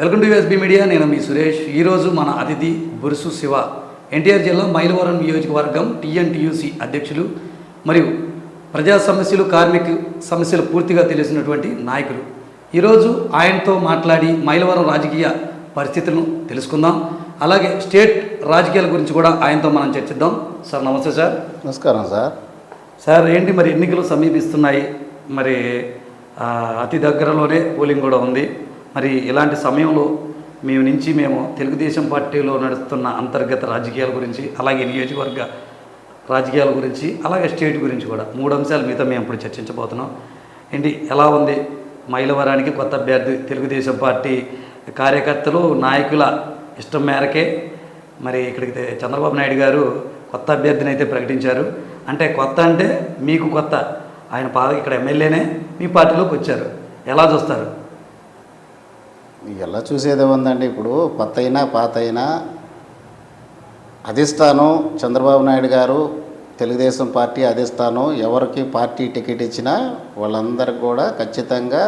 Welcome to USB media నేను మీ సురేష్. ఈరోజు మన అతిథి బురుసు శివ. ఎన్టీఆర్ జిల్లా మైలవరం నియోజకవర్గం టీఎన్టీయూసీ అధ్యక్షులు మరియు ప్రజా సమస్యలు కార్మిక సమస్యలు పూర్తిగా తెలిసినటువంటి నాయకులు. ఈరోజు ఆయనతో మాట్లాడి మైలవరం రాజకీయ పరిస్థితులను తెలుసుకుందాం. అలాగే స్టేట్ రాజకీయాల గురించి కూడా ఆయనతో మనం చర్చిద్దాం. సార్ నమస్తే సార్. నమస్కారం సార్. సార్ ఏంటి మరి ఎన్నికలు సమీపిస్తున్నాయి? మరి అతి దగ్గరలోనే పోలింగ్ కూడా ఉంది. మరి ఇలాంటి సమయంలో మేము నుంచి మేము తెలుగుదేశం పార్టీలో నడుస్తున్న అంతర్గత రాజకీయాల గురించి అలాగే నియోజకవర్గ రాజకీయాల గురించి అలాగే స్టేట్ గురించి కూడా మూడు అంశాలు మీద మేము ఇప్పుడు చర్చించబోతున్నాం. ఏంటి ఎలా ఉంది? మైలవరానికి కొత్త అభ్యర్థి తెలుగుదేశం పార్టీ కార్యకర్తలు నాయకుల ఇష్టం మేరకే. మరి ఇక్కడికి చంద్రబాబు నాయుడు గారు కొత్త అభ్యర్థిని అయితే ప్రకటించారు. అంటే కొత్త అంటే మీకు కొత్త. ఆయన పాద ఇక్కడ ఎమ్మెల్యేనే మీ పార్టీలోకి వచ్చారు. ఎలా చూస్తారు? ఎలా చూసేది ఉందండి ఇప్పుడు కొత్త అయినా పాత అయినా అధిష్టానం చంద్రబాబు నాయుడు గారు తెలుగుదేశం పార్టీ అధిష్టానం ఎవరికి పార్టీ టికెట్ ఇచ్చినా వాళ్ళందరికీ కూడా ఖచ్చితంగా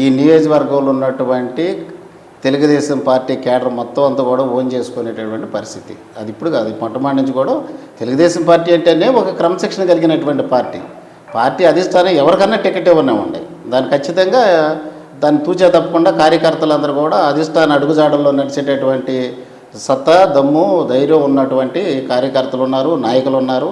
ఈ నియోజకవర్గంలో ఉన్నటువంటి తెలుగుదేశం పార్టీ కేడర్ మొత్తం అంతా కూడా ఓన్ చేసుకునేటటువంటి పరిస్థితి. అది ఇప్పుడు కాదు మొట్టమొదటి నుంచి కూడా తెలుగుదేశం పార్టీ అంటేనే ఒక క్రమశిక్షణ కలిగినటువంటి పార్టీ. పార్టీ అధిష్టానం ఎవరికన్నా టికెట్ ఇవ్వనివ్వండి. దాన్ని ఖచ్చితంగా దాన్ని తూచే తప్పకుండా కార్యకర్తలందరూ కూడా అధిష్టాన అడుగుజాడల్లో నడిచేటటువంటి సత్తా దమ్ము ధైర్యం ఉన్నటువంటి కార్యకర్తలు ఉన్నారు నాయకులు ఉన్నారు.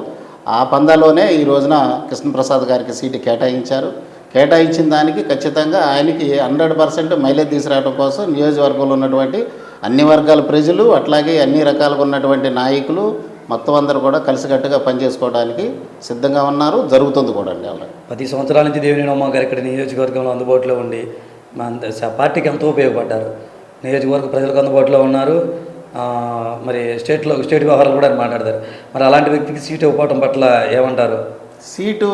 ఆ పందాలోనే ఈ రోజున కృష్ణప్రసాద్ గారికి సీటు కేటాయించారు. కేటాయించిన దానికి ఖచ్చితంగా ఆయనకి హండ్రెడ్ పర్సెంట్ మైలేజ్ తీసుకురావడం కోసం నియోజకవర్గంలో ఉన్నటువంటి అన్ని వర్గాల ప్రజలు అట్లాగే అన్ని రకాలుగా ఉన్నటువంటి నాయకులు మొత్తం అందరూ కూడా కలిసికట్టుగా పనిచేసుకోవడానికి సిద్ధంగా ఉన్నారు. జరుగుతుంది కూడా అండి అలా. పది సంవత్సరాల నుంచి దేవినేని గారు ఇక్కడ నియోజకవర్గంలో అందుబాటులో ఉండి మా అంద- స- పార్టీకి ఎంతో ఉపయోగపడ్డారు. నియోజకవర్గ ప్రజలకు అందుబాటులో ఉన్నారు. మరి స్టేట్లో స్టేట్ వ్యవహారాలు కూడా మాట్లాడతారు. మరి అలాంటి వ్యక్తికి సీట్ ఇవ్వకపోవడం పట్ల ఏమంటారు? సీటు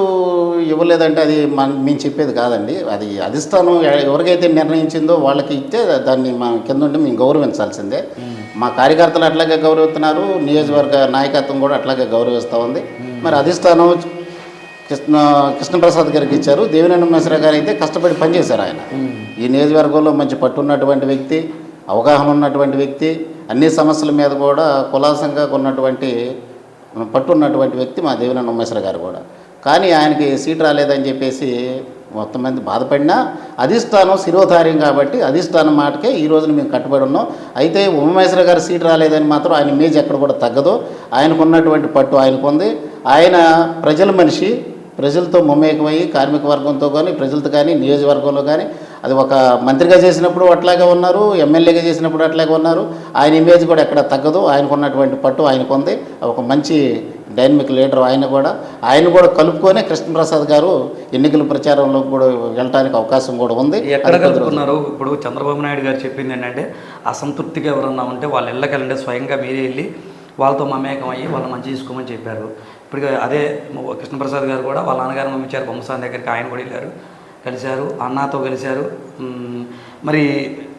ఇవ్వలేదంటే అది మన మేము చెప్పేది కాదండి. అది అధిష్టానం ఎవరికైతే నిర్ణయించిందో వాళ్ళకి ఇస్తే దాన్ని మా కింద ఉండి మేము గౌరవించాల్సిందే. మా కార్యకర్తలు అట్లాగే గౌరవిస్తున్నారు. నియోజకవర్గ నాయకత్వం కూడా అట్లాగే గౌరవిస్తూ ఉంది. మరి అధిష్టానం కృష్ణ కృష్ణప్రసాద్ గారికి ఇచ్చారు. దేవినేని మిశ్రా గారు అయితే కష్టపడి పనిచేశారు ఆయన. ఈ నియోజకవర్గంలో మంచి పట్టున్నటువంటి వ్యక్తి అవగాహన ఉన్నటువంటి వ్యక్తి అన్ని సమస్యల మీద కూడా కులాసంగా ఉన్నటువంటి పట్టున్నటువంటి వ్యక్తి మా దేవినేని ఉమ్మేశ్వర గారు కూడా. కానీ ఆయనకి సీట్ రాలేదని చెప్పేసి మొత్తం మంది బాధపడినా అధిష్టానం శిరోధార్యం కాబట్టి అధిష్టానం మాటకే ఈ రోజున మేము కట్టుబడి ఉన్నాం. అయితే ఉమ్మేశ్వర గారు సీట్ రాలేదని మాత్రం ఆయన ఇమేజ్ ఎక్కడ కూడా తగ్గదు. ఆయనకు ఉన్నటువంటి పట్టు ఆయనకుంది. ఆయన ప్రజల మనిషి ప్రజలతో మమేకమయ్యి కార్మిక వర్గంతో కానీ ప్రజలతో కానీ నియోజకవర్గంలో కానీ అది ఒక మంత్రిగా చేసినప్పుడు అట్లాగే ఉన్నారు ఎమ్మెల్యేగా చేసినప్పుడు అట్లాగే ఉన్నారు. ఆయన ఇమేజ్ కూడా ఎక్కడ తగ్గదు. ఆయనకు ఉన్నటువంటి పట్టు ఆయనకు ఉంది. ఒక మంచి డైనమిక్ లీడర్ ఆయన కూడా. ఆయన కూడా కలుపుకొని కృష్ణప్రసాద్ గారు ఎన్నికల ప్రచారంలో కూడా వెళ్ళడానికి అవకాశం కూడా ఉంది. ఎక్కడ కలుపుకున్నారు? ఇప్పుడు చంద్రబాబు నాయుడు గారు చెప్పింది ఏంటంటే అసంతృప్తిగా ఎవరన్నా ఉంటే వాళ్ళ ఇళ్ళకెళ్ళండి స్వయంగా మీరే వెళ్ళి వాళ్ళతో మమేకం అయ్యి వాళ్ళని మంచి చేసుకోమని చెప్పారు. ఇప్పుడు అదే కృష్ణప్రసాద్ గారు కూడా వాళ్ళ నాన్నగారు పంపించారు బొమ్మసాన్ దగ్గరికి ఆయన కూడా వెళ్ళారు కలిశారు అన్నతో కలిశారు మరి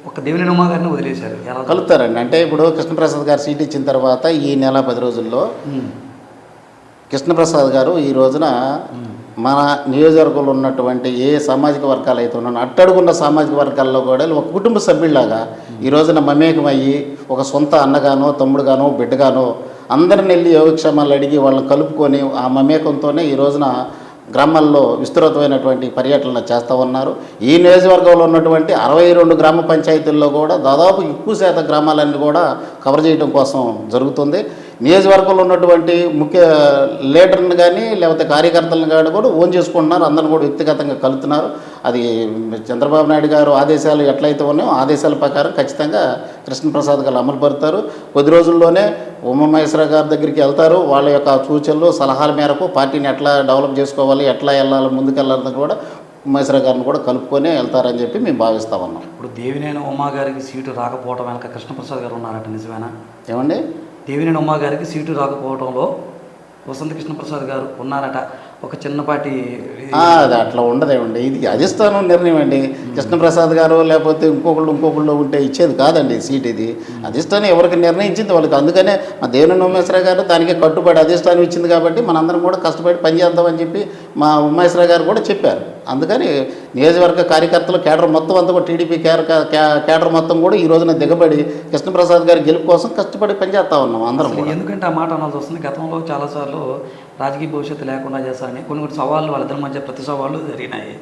ఒక దేవినేని ఉమా గారిని వదిలేశారు. ఎలా కలుపుతారండి. అంటే ఇప్పుడు కృష్ణప్రసాద్ గారు సీట్ ఇచ్చిన తర్వాత ఈ నెల పది రోజుల్లో కృష్ణప్రసాద్ గారు ఈ రోజున మన నియోజకవర్గంలో ఉన్నటువంటి ఏ సామాజిక వర్గాలు అయితే ఉన్నాయో అట్టడుగున్న సామాజిక వర్గాల్లో కూడా ఒక కుటుంబ సభ్యుల్లాగా ఈ రోజున మమేకమయ్యి ఒక సొంత అన్నగానో తమ్ముడుగానో బిడ్డగానో అందరిని వెళ్ళి యోగక్షేమాలు అడిగి వాళ్ళని కలుపుకొని ఆ మమేకంతోనే ఈ రోజున గ్రామాల్లో విస్తృతమైనటువంటి పర్యటనలు చేస్తూ ఉన్నారు. ఈ నియోజకవర్గంలో ఉన్నటువంటి అరవై రెండు గ్రామ పంచాయతీల్లో కూడా దాదాపు ఎక్కువ శాతం గ్రామాలన్నీ కూడా కవర్ చేయడం కోసం జరుగుతుంది. నియోజకవర్గంలో ఉన్నటువంటి ముఖ్య లీడర్ని కానీ లేకపోతే కార్యకర్తలను కానీ కూడా ఓన్ చేసుకుంటున్నారు. అందరిని కూడా వ్యక్తిగతంగా కలుపుతున్నారు. అది చంద్రబాబు నాయుడు గారు ఆదేశాలు ఎట్లయితే ఉన్నాయో ఆదేశాల ప్రకారం ఖచ్చితంగా కృష్ణప్రసాద్ గారు అమలు పరుతారు కొద్ది రోజుల్లోనే ఉమామహేశ్వర గారి దగ్గరికి వెళ్తారు. వాళ్ళ యొక్క సూచనలు సలహాల మేరకు పార్టీని ఎట్లా డెవలప్ చేసుకోవాలి ఎట్లా వెళ్ళాలి ముందుకెళ్ళాలని కూడా ఉమేశ్వర గారిని కూడా కలుపుకొని వెళ్తారని చెప్పి మేము భావిస్తా ఉన్నాం. ఇప్పుడు దేవినేని ఉమా గారికి సీటు రాకపోవడం వెనక కృష్ణప్రసాద్ గారు ఉన్నారట నిజమేనా? ఏమండి? దేవినేని ఉమా గారికి సీటు రాకపోవడంలో వసంత కృష్ణప్రసాద్ గారు ఉన్నారట. ఒక చిన్నపాటి అది అట్లా ఉండదేమండి. ఇది అధిష్టానం నిర్ణయం అండి. కృష్ణప్రసాద్ గారు లేకపోతే ఇంకొకళ్ళు ఇంకొకళ్ళు ఉంటే ఇచ్చేది కాదండి సీట్ ఇది. అధిష్టానం ఎవరికి నిర్ణయించింది? వాళ్ళకి అందుకనే మా దేవినేని ఉమేశ్వర గారు దానికి కట్టుబడి అధిష్టానం ఇచ్చింది కాబట్టి మనందరం కూడా కష్టపడి పనిచేద్దామని చెప్పి మా ఉమేశ్వర గారు కూడా చెప్పారు. అందుకని నియోజకవర్గ కార్యకర్తలు కేడర్ మొత్తం అంతా కూడా టీడీపీ కేర్ కేడర్ మొత్తం కూడా ఈ రోజున దిగబడి కృష్ణప్రసాద్ గారి గెలుపు కోసం కష్టపడి పనిచేస్తా ఉన్నాం అందరం ఎందుకంటే ఆ మాట అనాల్సి వస్తుంది. గతంలో చాలాసార్లు రాజకీయ భవిష్యత్తు లేకుండా చేస్తారని కొన్ని కొన్ని సవాళ్ళు వాళ్ళిద్దరి మధ్య ప్రతి సవాళ్ళు జరిగినాయి.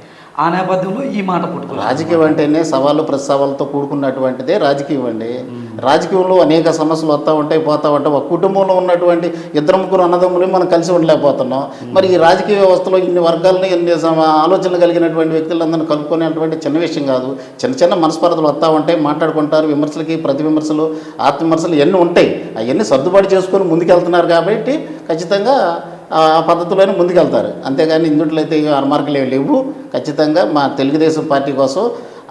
ఆ నేపథ్యంలో ఈ మాట పుట్టుకుంది రాజకీయం అంటేనే సవాళ్ళు ప్రతి సవాళ్ళతో కూడుకున్నటువంటిదే రాజకీయం అండి. రాజకీయంలో అనేక సమస్యలు వస్తూ ఉంటాయి పోతూ ఉంటాయి. ఒక కుటుంబంలో ఉన్నటువంటి ఇద్దరు ముగ్గురు అన్నదమ్ములు మనం కలిసి ఉండలేకపోతున్నాం. మరి ఈ రాజకీయ వ్యవస్థలో ఇన్ని వర్గాలని ఇన్ని ఆలోచనలు కలిగినటువంటి వ్యక్తులందరినీ కలుపుకునేటువంటి చిన్న విషయం కాదు. చిన్న చిన్న మనస్పర్ధలు వస్తూ ఉంటాయి మాట్లాడుకుంటారు విమర్శలకి ప్రతి విమర్శలు ఆత్మవిమర్శలు ఇవన్నీ ఉంటాయి అవన్నీ సర్దుబాటు చేసుకొని ముందుకెళ్తున్నారు కాబట్టి ఖచ్చితంగా పద్ధతిలోనే ముందుకెళ్తారు. అంతేగాని ఇందుట్లో అయితే అరమార్కులు ఏమి లేవు. ఖచ్చితంగా మా తెలుగుదేశం పార్టీ కోసం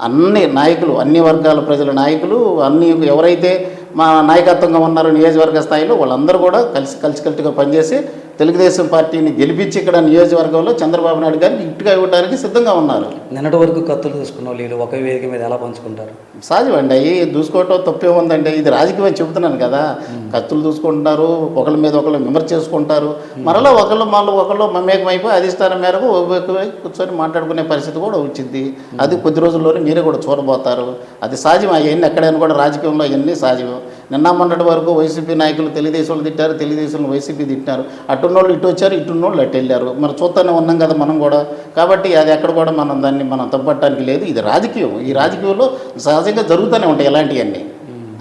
అన్ని నాయకులు అన్ని వర్గాల ప్రజల నాయకులు అన్ని ఎవరైతే మా నాయకత్వంగా ఉన్నారో నియోజకవర్గ స్థాయిలో వాళ్ళందరూ కూడా కలిసి కలిసికట్టుగా పనిచేసి తెలుగుదేశం పార్టీని గెలిపించి ఇక్కడ నియోజకవర్గంలో చంద్రబాబు నాయుడు గారికి ఇట్టుగా ఇవ్వడానికి సిద్ధంగా ఉన్నారు. నిన్నటి వరకు కత్తులు తీసుకున్న వాళ్ళు ఒకే వేదిక మీద ఎలా పంచుకుంటారు? సహజమండి అవి దూసుకోవటం తప్పే ఉందండి. ఇది రాజకీయం చెబుతున్నాను కదా. కత్తులు దూసుకుంటున్నారు ఒకళ్ళ మీద ఒకళ్ళు విమర్శ చేసుకుంటారు. మరలా ఒకళ్ళు మళ్ళీ ఒకళ్ళు మమేకమైపోయి అధిష్టానం మేరకు కూర్చొని మాట్లాడుకునే పరిస్థితి కూడా వచ్చింది. అది కొద్ది రోజుల్లోనే మీరే కూడా చూడబోతారు. అది సహజం అవన్నీ ఎక్కడైనా కూడా రాజకీయంలో అవన్నీ సహజం. నిన్న మొన్నటి వరకు వైసీపీ నాయకులు తెలుగుదేశం తిట్టారు తెలుగుదేశం వైసీపీ తిట్టారు అటున్నోళ్ళు ఇటు వచ్చారు ఇటున్నోళ్ళు అటు వెళ్ళారు. మరి చూస్తూనే ఉన్నాం కదా మనం కూడా. కాబట్టి అది ఎక్కడ కూడా మనం దాన్ని మనం తప్పట్టడానికి లేదు. ఇది రాజకీయం. ఈ రాజకీయంలో సహజంగా జరుగుతూనే ఉంటాయి ఇలాంటివన్నీ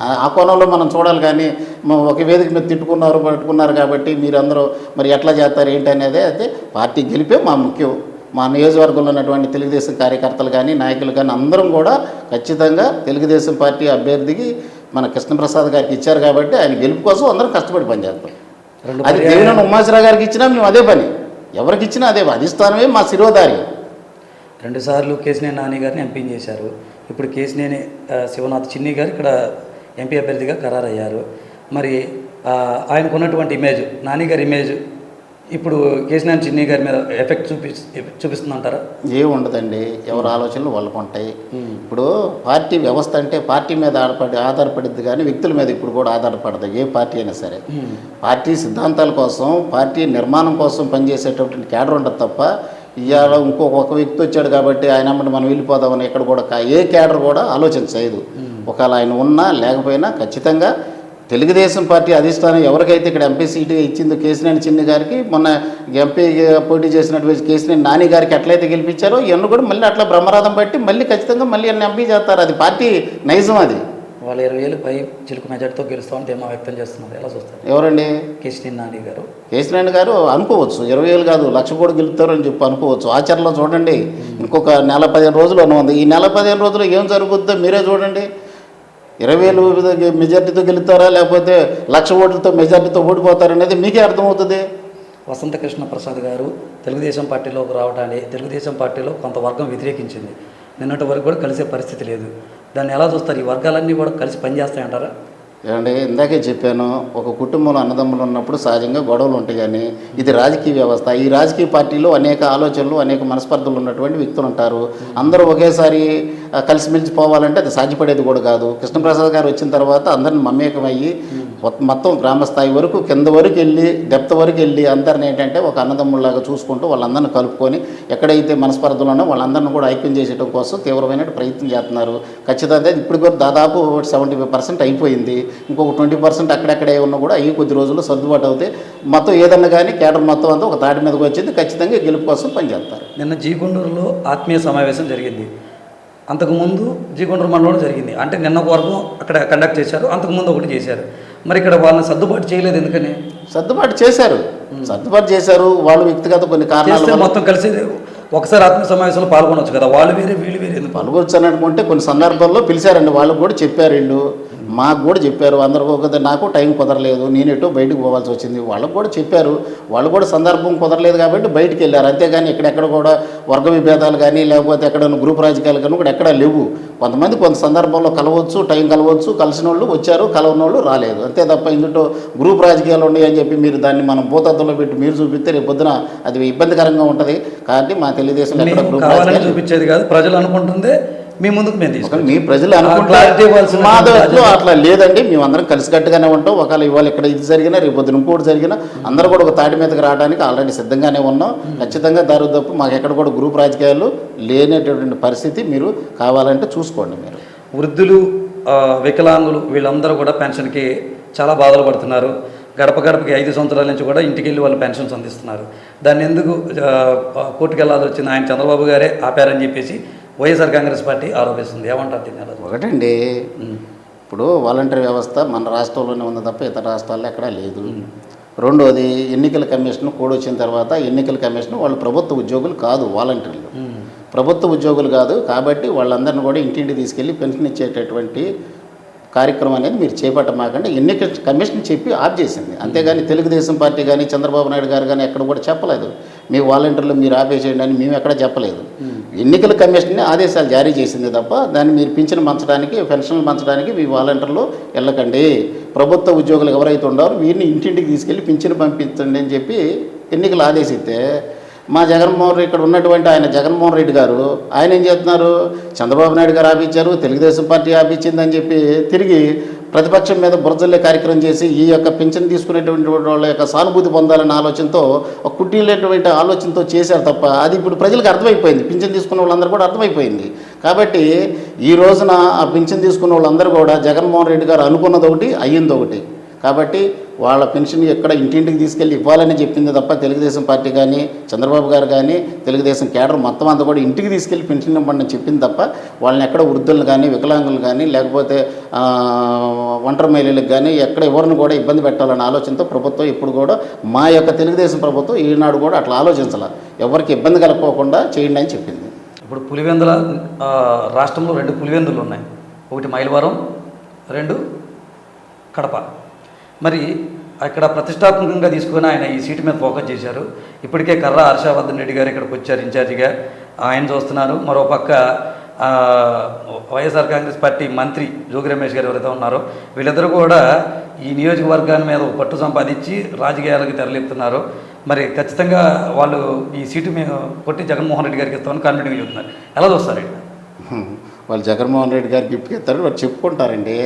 ఆ- కోణంలో మనం చూడాలి కానీ ఒక వేదిక మీద తిట్టుకున్నారు పట్టుకున్నారు కాబట్టి మీరందరూ మరి ఎట్లా చేస్తారు ఏంటి అనేది అయితే పార్టీ గెలిపే మా ముఖ్యం. మా నియోజకవర్గంలో ఉన్నటువంటి తెలుగుదేశం కార్యకర్తలు కానీ నాయకులు కానీ అందరం కూడా ఖచ్చితంగా తెలుగుదేశం పార్టీ అభ్యర్థికి మన కృష్ణప్రసాద్ గారికి ఇచ్చారు కాబట్టి ఆయన గెలుపు కోసం అందరం కష్టపడి పనిచేస్తాం. అది దేవినేని ఉమాశ్వర గారికి ఇచ్చినా మేము అదే పని. ఎవరికి ఇచ్చినా అదే అధిష్టానమే మా శిరోధారి. రెండుసార్లు కేసినేని నాని గారిని ఎంపీని చేశారు. ఇప్పుడు కేసినేని శివనాథ్ చిన్ని గారు ఇక్కడ ఎంపీ అభ్యర్థిగా ఖరారయ్యారు. మరి ఆ, ఆయనకు ఉన్నటువంటి ఇమేజ్ నాని గారి ఇమేజ్ ఇప్పుడు కేసినేని చిన్ని గారి మీద ఎఫెక్ట్ చూపి చూపిస్తుందంటారా? ఏం ఉండదండి ఎవరి ఆలోచనలు వాళ్ళకు ఉంటాయి. ఇప్పుడు పార్టీ వ్యవస్థ అంటే పార్టీ మీద ఆధారపడి ఆధారపడిద్ది కానీ వ్యక్తుల మీద ఇప్పుడు కూడా ఆధారపడదు. ఏ పార్టీ అయినా సరే. పార్టీ సిద్ధాంతాల కోసం పార్టీ నిర్మాణం కోసం పనిచేసేటటువంటి కేడర్ ఉండదు తప్ప ఇవాళ ఇంకొక ఒక వ్యక్తి వచ్చాడు కాబట్టి ఆయన మనం వెళ్ళిపోదామని ఎక్కడ కూడా ఏ కేడర్ కూడా ఆలోచన చేయదు. ఒకవేళ ఆయన ఉన్నా లేకపోయినా ఖచ్చితంగా తెలుగుదేశం పార్టీ అధిష్టానం ఎవరికైతే ఇక్కడ ఎంపీ సీటు ఇచ్చిందో కేసినేని చిన్ని గారికి మొన్న ఎంపీ పోటీ చేసినటువంటి కేసినేని నాని గారికి ఎట్లయితే గెలిపించారో ఇవన్నీ కూడా మళ్ళీ అట్లా బ్రహ్మరథం బట్టి మళ్ళీ ఖచ్చితంగా మళ్ళీ అన్ని ఎంపీ చేస్తారు. అది పార్టీ నైజం అది. వాళ్ళు ఇరవై వేలు పై చిలుకు మెజార్టీతో గెలుస్తామని ధీమా వ్యక్తం చేస్తున్నారు. ఎలా చూస్తారు? ఎవరండి? కేసినేని నాని గారు. కేసినేని గారు అనుకోవచ్చు. ఇరవై వేలు కాదు లక్ష కూడా గెలుస్తారని చెప్పి అనుకోవచ్చు. ఆచరణలో చూడండి ఇంకొక నెల పదిహేను రోజులు ఉంది ఈ నెల పదిహేను రోజులు ఏం జరుగుద్దో మీరే చూడండి. ఇరవై వేలు మెజార్టీతో గెలుస్తారా లేకపోతే లక్ష ఓట్లతో మెజార్టీతో ఓడిపోతారనేది మీకే అర్థమవుతుంది. వసంత కృష్ణ ప్రసాద్ గారు తెలుగుదేశం పార్టీలోకి రావడాన్ని తెలుగుదేశం పార్టీలో కొంత వర్గం వ్యతిరేకించింది. నిన్నటి వరకు కూడా కలిసే పరిస్థితి లేదు. దాన్ని ఎలా చూస్తారు? ఈ వర్గాలన్నీ కూడా కలిసి పనిచేస్తాయంటారా? ఏమండి ఇందాకే చెప్పాను ఒక కుటుంబంలో అన్నదమ్ములు ఉన్నప్పుడు సహజంగా గొడవలు ఉంటాయి కానీ ఇది రాజకీయ వ్యవస్థ. ఈ రాజకీయ పార్టీలో అనేక ఆలోచనలు అనేక మనస్పర్ధలు ఉన్నటువంటి వ్యక్తులు ఉంటారు. అందరూ ఒకేసారి కలిసిమెలిసి పోవాలంటే అది సాధ్యపడేది కూడా కాదు. కృష్ణప్రసాద్ గారు వచ్చిన తర్వాత అందరిని మమేకమయ్యి మొత్తం- మొత్తం గ్రామ స్థాయి వరకు కింద వరకు వెళ్ళి డెప్త్ వరకు వెళ్ళి అందరిని ఏంటంటే ఒక అన్నదమ్ముల్లాగా చూసుకుంటూ వాళ్ళందరిని కలుపుకొని ఎక్కడైతే మనస్పర్ధలు ఉన్నాయో వాళ్ళందరిని కూడా ఐక్యం చేసేయడం కోసం తీవ్రమైన ప్రయత్నం చేస్తున్నారు. ఖచ్చితంగా ఇప్పుడు కూడా దాదాపు సెవెంటీ ఫైవ్ పర్సెంట్ అయిపోయింది. ఇంకొక ట్వంటీ పర్సెంట్ అక్కడక్కడే ఉన్నా కూడా అవి కొద్ది రోజుల్లో సర్దుబాటు అవుతాయి. మొత్తం ఏదన్నా కానీ కేటర్ మొత్తం అంతా ఒక తాటి మీదకి వచ్చింది. ఖచ్చితంగా గెలుపు కోసం పనిచేస్తారు. నిన్న జీకొండూరులో ఆత్మీయ సమావేశం జరిగింది. అంతకుముందు జీకొండూరు మండలంలో జరిగింది. అంటే నిన్న వరకు అక్కడ కండక్ట్ చేశారు. అంతకుముందు ఒకటి చేశారు. మరి ఇక్కడ వాళ్ళని సర్దుబాటు చేయలేదు ఎందుకని? సర్దుబాటు చేశారు. సర్దుబాటు చేశారు. వాళ్ళు వ్యక్తిగత కొన్ని కారణాల మొత్తం కలిసి ఒకసారి ఆత్మీయ సమావేశంలో పాల్గొనవచ్చు కదా. వాళ్ళు వేరే వీళ్ళు వేరే పాల్గొచ్చు అనుకుంటే కొన్ని సందర్భాల్లో పిలిచారండి. వాళ్ళకు కూడా చెప్పారు వీళ్ళు. మాకు కూడా చెప్పారు అందరికీ ఒక నాకు టైం కుదరలేదు నేను ఎటో బయటకు పోవాల్సి వచ్చింది. వాళ్ళకు కూడా చెప్పారు వాళ్ళు కూడా సందర్భం కుదరలేదు కాబట్టి బయటికి వెళ్ళారు. అంతేగాని ఇక్కడెక్కడ కూడా వర్గ విభేదాలు కానీ లేకపోతే ఎక్కడ గ్రూప్ రాజకీయాలు కానీ కూడా ఎక్కడా లేవు. కొంతమంది కొంత సందర్భంలో కలవచ్చు టైం కలవచ్చు కలిసిన వాళ్ళు వచ్చారు కలవని వాళ్ళు రాలేదు. అంతే తప్ప ఇందులో గ్రూప్ రాజకీయాలు ఉన్నాయి అని చెప్పి మీరు దాన్ని మనం భూతత్వంలో పెట్టి మీరు చూపిస్తే రేపు పొద్దున అది ఇబ్బందికరంగా ఉంటుంది. కాబట్టి మా తెలుగుదేశం చూపించేది కాదు ప్రజలు అనుకుంటుందే మీ ముందుకు మేము తీసుకుంటాం మీ ప్రజలు అనుకుంటే clarity ఇవ్వాల్సిన మా దృష్టిలో. అట్లా లేదండి. మేమందరం కలిసికట్టుగానే ఉంటాం. ఒకవేళ ఇవాళ ఇక్కడ ఇది జరిగినా రేపు పొద్దున ఇంకోటి జరిగినా అందరూ కూడా ఒక తాటి మీదకి రావడానికి ఆల్రెడీ సిద్ధంగానే ఉన్నాం. ఖచ్చితంగా దారి తప్పు మాకు ఎక్కడ కూడా గ్రూప్ రాజకీయాలు లేనటువంటి పరిస్థితి మీరు కావాలంటే చూసుకోండి మీరు. వృద్ధులు వికలాంగులు వీళ్ళందరూ కూడా పెన్షన్కి చాలా బాధలు పడుతున్నారు. గడప గడపకి ఐదు సంవత్సరాల నుంచి కూడా ఇంటికి వెళ్ళి వాళ్ళు పెన్షన్స్ అందిస్తున్నారు. దాన్ని ఎందుకు ఆ, కోర్టుకు వెళ్ళాల్సి వచ్చింది? ఆయన చంద్రబాబు గారే ఆపారని చెప్పేసి వైఎస్ఆర్ కాంగ్రెస్ పార్టీ ఆరోపిస్తుంది. ఏమంటారు చూస్తారు? ఒకటండి. ఇప్పుడు వాలంటరీ వ్యవస్థ మన రాష్ట్రంలోనే ఉంది తప్ప ఇతర రాష్ట్రాల్లో ఎక్కడా లేదు. రెండోది ఎన్నికల కమిషన్ కూడా వచ్చిన తర్వాత ఎన్నికల కమిషన్ వాళ్ళు ప్రభుత్వ ఉద్యోగులు కాదు వాలంటీర్లు. ప్రభుత్వ ఉద్యోగులు కాదు కాబట్టి వాళ్ళందరిని కూడా ఇంటింటి తీసుకెళ్ళి పెన్షన్ ఇచ్చేటటువంటి కార్యక్రమం అనేది మీరు చేపట్టమాకండి. ఎన్నికల కమిషన్ చెప్పి ఆఫ్ చేసింది. అంతేగాని తెలుగుదేశం పార్టీ కానీ చంద్రబాబు నాయుడు గారు కానీ ఎక్కడ కూడా చెప్పలేదు. మీ వాలంటీర్లు మీరు ఆపేసేయండి అని మేము ఎక్కడ చెప్పలేదు. ఎన్నికల కమిషన్ ఆదేశాలు జారీ చేసింది తప్ప దాన్ని మీరు పింఛను మంచడానికి పెన్షన్లు మంచడానికి మీ వాలంటీర్లు వెళ్ళకండి. ప్రభుత్వ ఉద్యోగులు ఎవరైతే ఉన్నారో వీరిని ఇంటింటికి తీసుకెళ్ళి పింఛను పంపించండి అని చెప్పి ఎన్నికలు ఆదేశిస్తే మా జగన్మోహన్ రెడ్డి ఇక్కడ ఉన్నటువంటి ఆయన జగన్మోహన్ రెడ్డి గారు ఆయన ఏం చేస్తున్నారు? చంద్రబాబు నాయుడు గారు ఆపించారు తెలుగుదేశం పార్టీ ఆపించిందని చెప్పి తిరిగి ప్రతిపక్షం మీద బురజల్లే కార్యక్రమం చేసి ఈ యొక్క పింఛన్ తీసుకునేటువంటి వాళ్ళ యొక్క సానుభూతి పొందాలనే ఆలోచనతో ఒక కుట్టిలేటువంటి ఆలోచనతో చేశారు తప్ప అది ఇప్పుడు ప్రజలకు అర్థమైపోయింది. పింఛన్ తీసుకున్న వాళ్ళందరూ కూడా అర్థమైపోయింది. కాబట్టి ఈ రోజున ఆ పింఛన్ తీసుకున్న వాళ్ళందరూ కూడా జగన్మోహన్ రెడ్డి గారు అనుకున్నది ఒకటి అయ్యింది ఒకటి కాబట్టి వాళ్ళ పెన్షన్ ఎక్కడ ఇంటింటికి తీసుకెళ్ళి ఇవ్వాలని చెప్పింది తప్ప తెలుగుదేశం పార్టీ కానీ చంద్రబాబు గారు కానీ తెలుగుదేశం కేడర్ మొత్తం అంతా కూడా ఇంటికి తీసుకెళ్ళి పెన్షన్ ఇవ్వండి చెప్పింది తప్ప వాళ్ళని ఎక్కడ వృద్ధులను కానీ వికలాంగులు కానీ లేకపోతే ఒంటరి మహిళలకు కానీ ఎక్కడ ఎవరిని కూడా ఇబ్బంది పెట్టాలన్న ఆలోచనతో ప్రభుత్వం ఇప్పుడు కూడా మా యొక్క తెలుగుదేశం ప్రభుత్వం ఈనాడు కూడా అట్లా ఆలోచించాల. ఎవరికి ఇబ్బంది కలగకోకుండా చేయండి అని చెప్పింది. ఇప్పుడు పులివెందుల రాష్ట్రంలో రెండు పులివెందులు ఉన్నాయి. ఒకటి మైలవరం రెండు కడప. మరి అక్కడ ప్రతిష్టాత్మకంగా తీసుకుని ఆయన ఈ సీటు మీద ఫోకస్ చేశారు. ఇప్పటికే కర్ర హర్షవర్ధన్ రెడ్డి గారు ఇక్కడికి వచ్చారు ఇన్ఛార్జిగా. ఆయన చూస్తున్నారు మరో పక్క వైఎస్ఆర్ కాంగ్రెస్ పార్టీ మంత్రి జోగి రమేష్ గారు ఎవరైతే ఉన్నారో వీళ్ళిద్దరూ కూడా ఈ నియోజకవర్గాన్ని మీద పట్టు సంపాదించి రాజకీయాలకు తెరలిపుతున్నారు. మరి ఖచ్చితంగా వాళ్ళు ఈ సీటు మీద కొట్టి జగన్మోహన్ రెడ్డి గారికి ఇస్తామని కాన్ఫిడెంట్గా చెబుతున్నారు. ఎలా చూస్తారు వాళ్ళు జగన్మోహన్ రెడ్డి గారు గిఫ్ట్ ఇస్తారు వాళ్ళు చెప్పుకుంటారండి.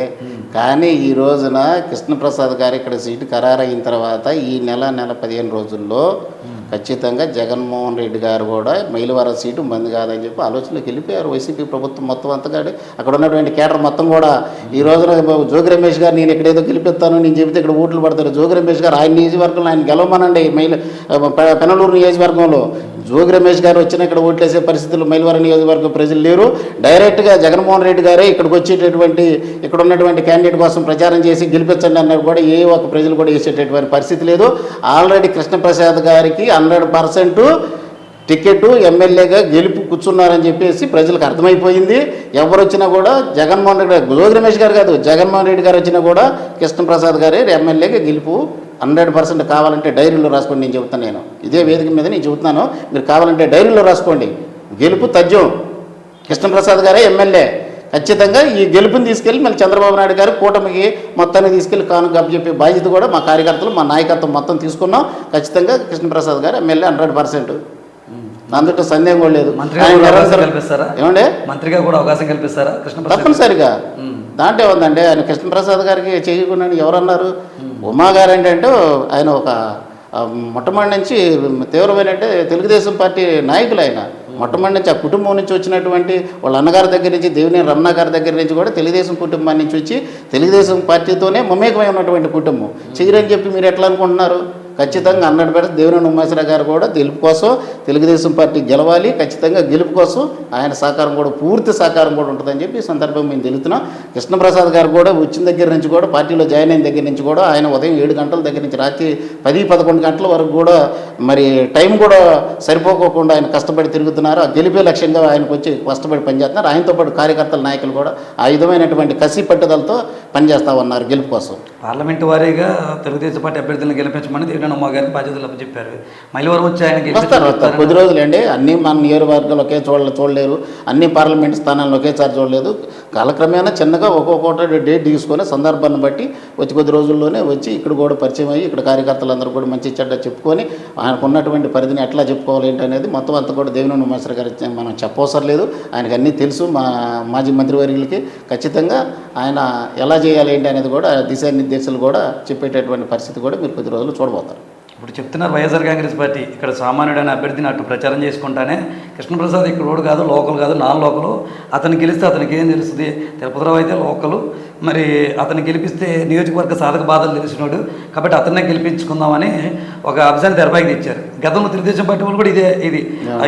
కానీ ఈ రోజున కృష్ణప్రసాద్ గారు ఇక్కడ సీటు ఖరారైన తర్వాత ఈ నెల నెల పదిహేను రోజుల్లో ఖచ్చితంగా జగన్మోహన్ రెడ్డి గారు కూడా మైలవరం సీటు మంది కాదని చెప్పి ఆలోచనలోకి వెళ్ళిపోయారు. వైసీపీ ప్రభుత్వం మొత్తం అంతా అక్కడ ఉన్నటువంటి కేటర్ మొత్తం కూడా ఈ రోజున జోగి రమేష్ గారు నేను ఎక్కడేదో గెలిపిస్తాను నేను చెబితే ఇక్కడ ఓట్లు పడతారు. జోగి రమేష్ గారు ఆయన నియోజకవర్గంలో ఆయన గెలవమనండి. మైల పెనలూరు నియోజకవర్గంలో. జోగి రమేష్ గారు వచ్చిన ఇక్కడ ఓట్లేసే పరిస్థితులు మైలవరం నియోజకవర్గ ప్రజలు లేరు. డైరెక్ట్గా జగన్మోహన్ రెడ్డి గారే ఇక్కడికి వచ్చేటటువంటి ఇక్కడ ఉన్నటువంటి క్యాండిడేట్ కోసం ప్రచారం చేసి గెలిపించండి అన్నది కూడా ఏ ఒక్క ప్రజలు కూడా వేసేటటువంటి పరిస్థితి లేదు. ఆల్రెడీ కృష్ణప్రసాద్ గారికి హండ్రెడ్ పర్సెంట్ టికెట్ ఎమ్మెల్యేగా గెలుపు కూర్చున్నారని చెప్పేసి ప్రజలకు అర్థమైపోయింది. ఎవరు వచ్చినా కూడా జగన్మోహన్ రెడ్డి గారు జోగి రమేష్ గారు కాదు జగన్మోహన్ రెడ్డి గారు వచ్చినా కూడా కృష్ణప్రసాద్ గారే ఎమ్మెల్యేగా గెలుపు హండ్రెడ్ పర్సెంట్ కావాలంటే డైరీలో రాసుకోండి నేను చెబుతాను నేను. ఇదే వేదిక మీద నేను చెబుతున్నాను. మీరు కావాలంటే డైరీలో రాసుకోండి. గెలుపు తజ్జం కృష్ణప్రసాద్ గారే ఎమ్మెల్యే. ఖచ్చితంగా ఈ గెలుపుని తీసుకెళ్ళి మళ్ళీ చంద్రబాబు నాయుడు గారు కూటమికి మొత్తాన్ని తీసుకెళ్ళి కాను చెప్పే బాధ్యత కూడా మా కార్యకర్తలు మా నాయకత్వం మొత్తం తీసుకున్నాం. ఖచ్చితంగా కృష్ణప్రసాద్ గారు ఎమ్మెల్యే హండ్రెడ్ పర్సెంట్. అందులో సందేహం కూడా లేదు. ఏమండి? మంత్రిగా కూడా అవకాశం కల్పిస్తారా? తప్పనిసరిగా. దాంట్లో ఉందండి ఆయన కృష్ణప్రసాద్ గారికి చేయకుండా ఎవరన్నారు? ఉమా గారు ఏంటంటే ఆయన ఒక మొట్టమొదటి నుంచి తీవ్రమైన అంటే తెలుగుదేశం పార్టీ నాయకులు ఆయన. మొట్టమొదటి నుంచి ఆ కుటుంబం నుంచి వచ్చినటువంటి వాళ్ళ అన్నగారి దగ్గర నుంచి దేవినేని రమణ గారి దగ్గర నుంచి కూడా తెలుగుదేశం కుటుంబం నుంచి వచ్చి తెలుగుదేశం పార్టీతోనే మమేకమై ఉన్నటువంటి కుటుంబం. చేయరని చెప్పి మీరు ఎట్లా అనుకుంటున్నారు? ఖచ్చితంగా హండ్రెడ్ పర్సెంట్ దేవినేని ఉమేశ్వర గారు కూడా గెలుపు కోసం తెలుగుదేశం పార్టీ గెలవాలి ఖచ్చితంగా గెలుపు కోసం ఆయన సహకారం కూడా పూర్తి సహకారం కూడా ఉంటుందని చెప్పి ఈ సందర్భంగా మేము తెలుస్తున్నాం కృష్ణప్రసాద్ గారు కూడా వచ్చిన దగ్గర నుంచి కూడా పార్టీలో జాయిన్ అయిన దగ్గర నుంచి కూడా ఆయన ఉదయం ఏడు గంటల దగ్గర నుంచి రాత్రి పది పదకొండు గంటల వరకు కూడా మరి టైం కూడా సరిపోకోకుండా ఆయన కష్టపడి తిరుగుతున్నారు. ఆ గెలిపే లక్ష్యంగా ఆయనకు వచ్చి కష్టపడి పనిచేస్తున్నారు. ఆయనతో పాటు కార్యకర్తల నాయకులు కూడా ఆ విధమైనటువంటి కసి పట్టుదలతో పనిచేస్తా ఉన్నారు గెలుపు కోసం. పార్లమెంటు వారీగా తెలుగుదేశం పార్టీ అభ్యర్థులను గెలిపించమని దేవినేని ఉమ్మ గారిని బాధ్యతలు అప్పచెప్పారు. మైలవరం వచ్చి ఆయన వస్తారు వస్తారు. కొద్ది రోజులండి. అన్ని మన నియోజకవర్గాలు ఒకే చూడ చూడలేరు అన్ని పార్లమెంట్ స్థానాలను ఒకేసారి చూడలేదు. కాలక్రమేణా చిన్నగా ఒక్కొక్కటి డేట్ తీసుకొని సందర్భాన్ని బట్టి వచ్చి కొద్ది రోజుల్లోనే వచ్చి ఇక్కడ కూడా పరిచయం అయ్యి ఇక్కడ కార్యకర్తలందరూ కూడా మంచి చెడ్డ చెప్పుకొని ఆయనకు ఉన్నటువంటి పరిధిని ఎట్లా చెప్పుకోవాలి ఏంటి అనేది మొత్తం అంతా కూడా దేవినేని ఉమేశ్వర గారు మనం చెప్పవసరం లేదు. ఆయనకు అన్నీ తెలుసు. మా మాజీ మంత్రివర్యులకి ఖచ్చితంగా ఆయన ఎలా చేయాలి ఏంటి అనేది కూడా దిశానిర్దేశాలు కూడా చెప్పేటటువంటి పరిస్థితి కూడా మీరు కొద్ది రోజులు చూడబోతారు. ఇప్పుడు చెప్తున్నారు వైఎస్ఆర్ కాంగ్రెస్ పార్టీ ఇక్కడ సామాన్యుడైన అభ్యర్థిని అటు ప్రచారం చేసుకుంటానే కృష్ణప్రసాద్ ఇక్కడ రోడ్డు కాదు లోకల్ కాదు నాన్ లోకల్. అతను గెలిస్తే అతనికి ఏం తెలుస్తుంది? తిరుపతిరావు అయితే లోకల్. మరి అతను గెలిపిస్తే నియోజకవర్గ సాధక బాధలు తెలిసినోడు. కాబట్టి అతన్నే గెలిపించుకుందామని ఒక అంశాన్ని తెరపైకి తెచ్చారు. గతంలో తెలుగుదేశం పార్టీ వాళ్ళు కూడా ఇదే ఇది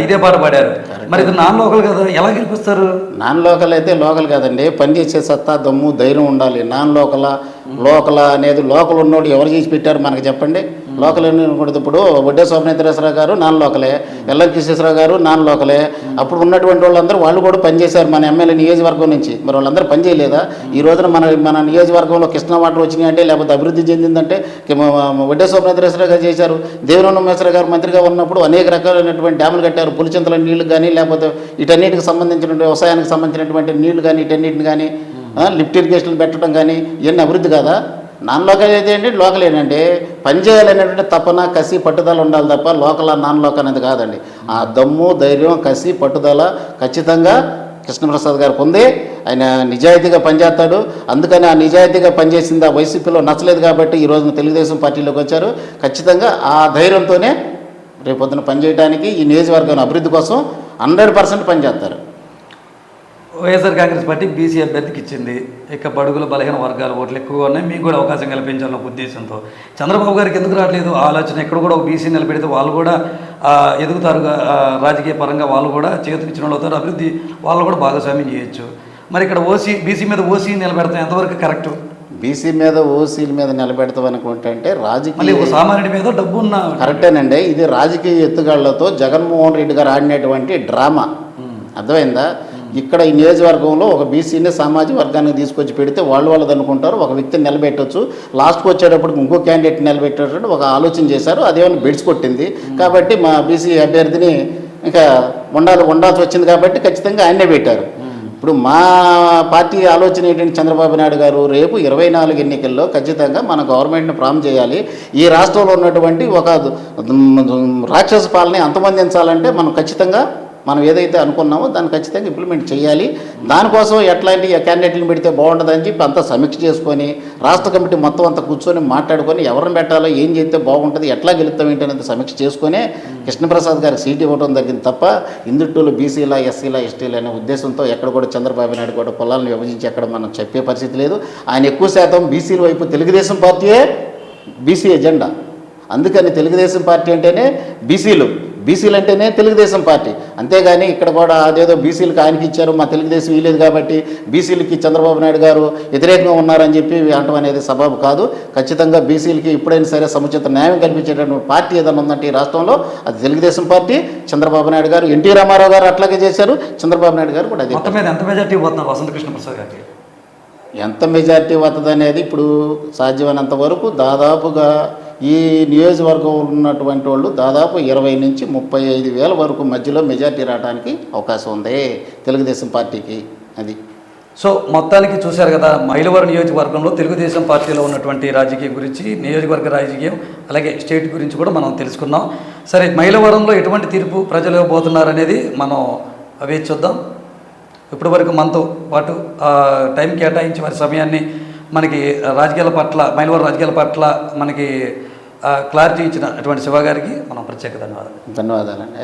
ఇదే పాట పాడారు. మరి ఇది నాన్ లోకల్ కదా ఎలా గెలిపిస్తారు? నాన్ లోకల్ అయితే లోకల్ కాదండి. పని చేసే సత్తా దమ్ము ధైర్యం ఉండాలి. నాన్ లోకల లోకల అనేది లోకల్ ఉన్నోడు ఎవరు చేసి పెట్టారు మనకు చెప్పండి? లోకల్ అనుకుంటే ఇప్పుడు వడ్డే శోభనేశ్వరరావు గారు నాన్ లోకలే ఎల్లం కిషేశ్వరరావు గారు నాన్ లోకలే. అప్పుడు ఉన్నటువంటి వాళ్ళందరూ వాళ్ళు కూడా పనిచేశారు మన ఎమ్మెల్యే నియోజకవర్గం నుంచి. మరి వాళ్ళందరూ పనిచేయలేదా ఈ రోజున మన మన నియోజకవర్గంలో కృష్ణ వాటర్ వచ్చినాయంటే లేకపోతే అభివృద్ధి చెందిందంటే వడ్డే శోభనేశ్వరరావు గారు చేశారు. దేవరన్న గారు మంత్రిగా ఉన్నప్పుడు అనేక రకాలైనటువంటి డ్యాములు కట్టారు. పులిచింతల నీళ్ళు కానీ లేకపోతే ఇటన్నిటికి సంబంధించినటువంటి వ్యవసాయానికి సంబంధించినటువంటి నీళ్ళు కానీ ఇటన్నిటిని కానీ లిఫ్ట్ ఇరిగేషన్లు పెట్టడం కానీ ఇవన్నీ అభివృద్ధి కాదా? నాన్ లోకల్ అయితే ఏంటి? లోకల్ ఏంటంటే పనిచేయాలనేటువంటి తపన కసి పట్టుదల ఉండాలి తప్ప లోకల్ నాన్ లోకల్ అనేది కాదండి. ఆ దమ్ము ధైర్యం కసి పట్టుదల ఖచ్చితంగా కృష్ణప్రసాద్ గారు పొంది ఆయన నిజాయితీగా పనిచేస్తాడు. అందుకని ఆ నిజాయితీగా పనిచేసింది ఆ వైసీపీలో నచ్చలేదు కాబట్టి ఈ రోజున తెలుగుదేశం పార్టీలోకి వచ్చారు. ఖచ్చితంగా ఆ ధైర్యంతోనే రేపొద్దున పనిచేయడానికి ఈ నియోజకవర్గం అభివృద్ధి కోసం హండ్రెడ్ పర్సెంట్ పనిచేస్తారు. వైఎస్ఆర్ కాంగ్రెస్ పార్టీ బీసీ అభ్యర్థికి ఇచ్చింది. ఇక బడుగుల బలహీన వర్గాల ఓట్లు ఎక్కువగా ఉన్నాయి. మీకు కూడా అవకాశం కల్పించాలన్న ఉద్దేశంతో. చంద్రబాబు గారికి ఎందుకు రావట్లేదు? ఆలోచన ఎక్కడ కూడా ఒక బీసీ నిలబెడితే వాళ్ళు కూడా ఎదుగుతారు రాజకీయ పరంగా వాళ్ళు కూడా చేతికి ఇచ్చిన వాళ్ళు అవుతారు. అభివృద్ధి వాళ్ళు కూడా భాగస్వామ్యం చేయొచ్చు. మరి ఇక్కడ ఓసీ బీసీ మీద ఓసీ నిలబెడతాం ఎంతవరకు కరెక్ట్? బీసీ మీద ఓసీల మీద నిలబెడతాం అనుకుంటే అంటే మళ్ళీ రాజకీయ ఒక సామాన్యుడి మీద డబ్బు ఉన్న కరెక్టేనండి. ఇది రాజకీయ ఎత్తుగాళ్ళతో జగన్మోహన్ రెడ్డి గారు ఆడినటువంటి డ్రామా. అర్థమైందా? ఇక్కడ ఈ నియోజకవర్గంలో ఒక బీసీని సామాజిక వర్గానికి తీసుకొచ్చి పెడితే వాళ్ళు వాళ్ళది అనుకుంటారు ఒక వ్యక్తిని నిలబెట్టొచ్చు. లాస్ట్కి వచ్చేటప్పుడు ఇంకో క్యాండిడేట్ నిలబెట్టేటట్టు ఒక ఆలోచన చేశారు అదేమైనా బెడ్స్ కొట్టింది. కాబట్టి మా బీసీ అభ్యర్థిని ఇంకా ఉండాలి ఉండాల్సి వచ్చింది కాబట్టి ఖచ్చితంగా ఆయన్నే పెట్టారు. ఇప్పుడు మా పార్టీ ఆలోచన ఏంటంటే చంద్రబాబు నాయుడు గారు రేపు ఇరవై నాలుగు ఎన్నికల్లో ఖచ్చితంగా మన గవర్నమెంట్ని ప్రామ్ చేయాలి. ఈ రాష్ట్రంలో ఉన్నటువంటి ఒక రాక్షస పాలన అంతమందించాలంటే మనం ఖచ్చితంగా మనం ఏదైతే అనుకున్నామో దాన్ని ఖచ్చితంగా ఇంప్లిమెంట్ చేయాలి. దానికోసం ఎట్లాంటి క్యాండిడేట్లను పెడితే బాగుంటుందని చెప్పి అంతా సమీక్ష చేసుకొని రాష్ట్ర కమిటీ మొత్తం అంతా కూర్చొని మాట్లాడుకొని ఎవరిని పెట్టాలో ఏం చేస్తే బాగుంటుంది ఎట్లా గెలుస్తాం ఏంటనేది సమీక్ష చేసుకొని కృష్ణప్రసాద్ గారికి సీట్ ఇవ్వడం జరిగింది తప్ప ఇందుటూలు బీసీలా ఎస్సీలా ఎస్టీలా అనే ఉద్దేశంతో ఎక్కడ కూడా చంద్రబాబు నాయుడు కూడా కులాలను విభజించి ఎక్కడ మనం చెప్పే పరిస్థితి లేదు. ఆయన ఎక్కువ శాతం బీసీల వైపు తెలుగుదేశం పార్టీయే బీసీ ఎజెండా. అందుకని తెలుగుదేశం పార్టీ అంటేనే బీసీలు. బీసీలు అంటేనే తెలుగుదేశం పార్టీ. అంతేగాని ఇక్కడ కూడా అదేదో బీసీలకు ఆయనకి ఇచ్చారు మా తెలుగుదేశం ఇవ్వలేదు కాబట్టి బీసీలకి చంద్రబాబు నాయుడు గారు వ్యతిరేకంగా ఉన్నారని చెప్పి అంటం అనేది సబాబు కాదు. ఖచ్చితంగా బీసీలకి ఎప్పుడైనా సరే సముచిత న్యాయం కల్పించేటటువంటి పార్టీ ఏదైనా ఉందంటే ఈ రాష్ట్రంలో అది తెలుగుదేశం పార్టీ. చంద్రబాబు నాయుడు గారు ఎన్టీ రామారావు గారు అట్లాగే చేశారు. చంద్రబాబు నాయుడు గారు కూడా అదే మొత్తం మీద ఎంత మెజార్టీ పోతున్నారు వసంత కృష్ణ ప్రసాద్ గారికి? ఎంత మెజార్టీ వస్తుంది అనేది ఇప్పుడు సాధ్యమైనంత వరకు దాదాపుగా ఈ నియోజకవర్గంలో ఉన్నటువంటి వాళ్ళు దాదాపు ఇరవై నుంచి ముప్పై ఐదు వేల వరకు మధ్యలో మెజార్టీ రావడానికి అవకాశం ఉంది తెలుగుదేశం పార్టీకి అది. సో మొత్తానికి చూశారు కదా మైలవరం నియోజకవర్గంలో తెలుగుదేశం పార్టీలో ఉన్నటువంటి రాజకీయం గురించి నియోజకవర్గ రాజకీయం అలాగే స్టేట్ గురించి కూడా మనం తెలుసుకున్నాం సరే మైలవరంలో ఎటువంటి తీర్పు ప్రజలు పోతున్నారనేది మనం అవే చూద్దాం. ఇప్పటి వరకు మనతో పాటు టైం కేటాయించి వారి సమయాన్ని మనకి రాజకీయాల పట్ల మైలవరం రాజకీయాల పట్ల మనకి క్లారిటీ ఇచ్చిన అటువంటి శివ గారికి మనం ప్రత్యేక ధన్యవాదాలు. ధన్యవాదాలండి.